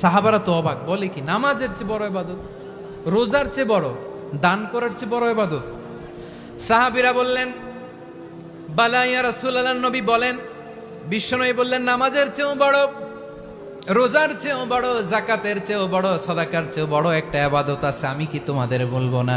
সাহাবারা তো অবাক বলে কি, নামাজের চেয়ে বড় এবাদত রোজার চেয়ে বড়, দান করার চেয়ে বড় এবাদত সাহাবিরা বললেন বালাইয়া রাসূলুল্লাহ, নবী বলেন, বিশ্বনবী বললেন, নামাজের চেয়েও বড়, রোজার চেয়েও বড়, জাকাতের চেয়েও বড়, সদাকার চেয়েও বড় একটা আবাদত আছে, আমি কি তোমাদের বলব না?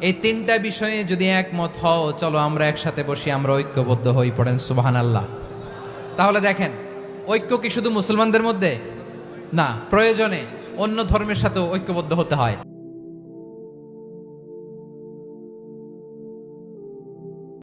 এই তিনটা বিষয়ে যদি একমত হও, চলো আমরা একসাথে বসি, আমরা ঐক্যবদ্ধ হই, পড়েন সুবাহান আল্লাহ তাহলে দেখেন, ঐক্য কি শুধু মুসলমানদের মধ্যে? না, প্রয়োজনে অন্য ধর্মের সাথেও ঐক্যবদ্ধ হতে হয়।